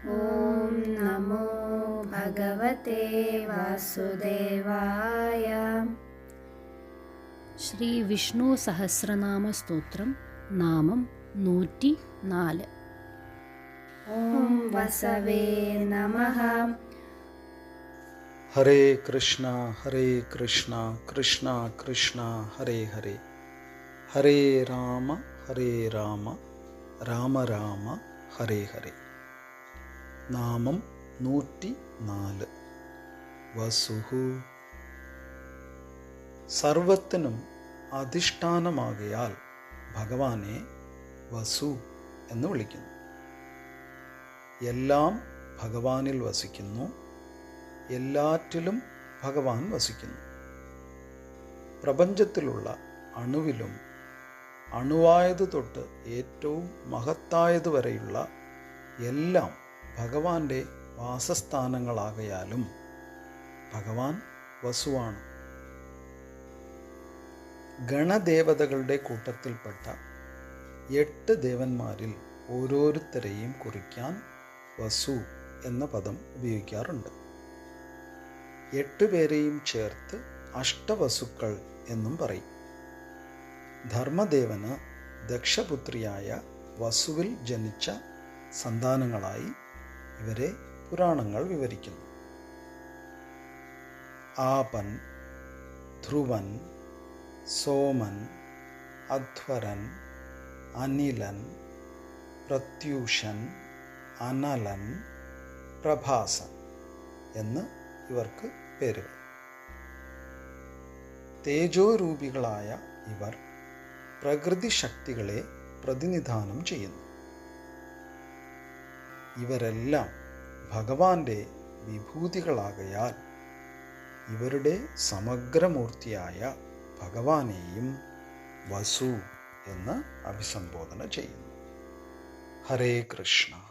ॐ नमो भगवते वासुदेवाय। श्रीविष्णुसहस्रनामस्तोत्रं नाम हरे कृष्ण हरे कृष्ण कृष्ण कृष्ण हरे हरे। हरे राम हरे राम राम राम हरे हरे। നാമം നൂറ്റി നാല് വസുഹു. സർവത്തിനും അധിഷ്ഠാനമാകയാൽ ഭഗവാനെ വസു എന്ന് വിളിക്കുന്നു. എല്ലാം ഭഗവാനിൽ വസിക്കുന്നു. എല്ലാറ്റിലും ഭഗവാൻ വസിക്കുന്നു. പ്രപഞ്ചത്തിലുള്ള അണുവിലും അണുവായത് തൊട്ട് ഏറ്റവും മഹത്തായത് വരെയുള്ള എല്ലാം ഭഗവാന്റെ വാസസ്ഥാനങ്ങളാകയാലും ഭഗവാൻ വസുവാണ്. ഗണദേവതകളുടെ കൂട്ടത്തിൽപ്പെട്ട എട്ട് ദേവന്മാരിൽ ഓരോരുത്തരെയും കുറിക്കാൻ വസു എന്ന പദം ഉപയോഗിക്കാറുണ്ട്. എട്ട് പേരെയും ചേർത്ത് അഷ്ടവസുക്കൾ എന്നും പറയും. ധർമ്മദേവന് ദക്ഷപുത്രിയായ വസുവിൽ ജനിച്ച സന്താനങ്ങളായി ഇവരെ പുരാണങ്ങൾ വിവരിക്കുന്നു. ആപൻ ധ്രുവൻ സോമൻ അധ്വരൻ അനിലൻ പ്രത്യൂഷൻ അനലൻ പ്രഭാസൻ എന്ന് ഇവർക്ക് പേരുകൾ. തേജോരൂപികളായ ഇവർ പ്രകൃതി ശക്തികളെ പ്രതിനിധാനം ചെയ്യുന്നു. ഇവരെല്ലാം ഭഗവാന്റെ വിഭൂതികളാകയാൽ ഇവരുടെ സമഗ്രമൂർത്തിയായ ഭഗവാനെയും വസു എന്ന് അഭിസംബോധന ചെയ്യുന്നു. ഹരേ കൃഷ്ണ.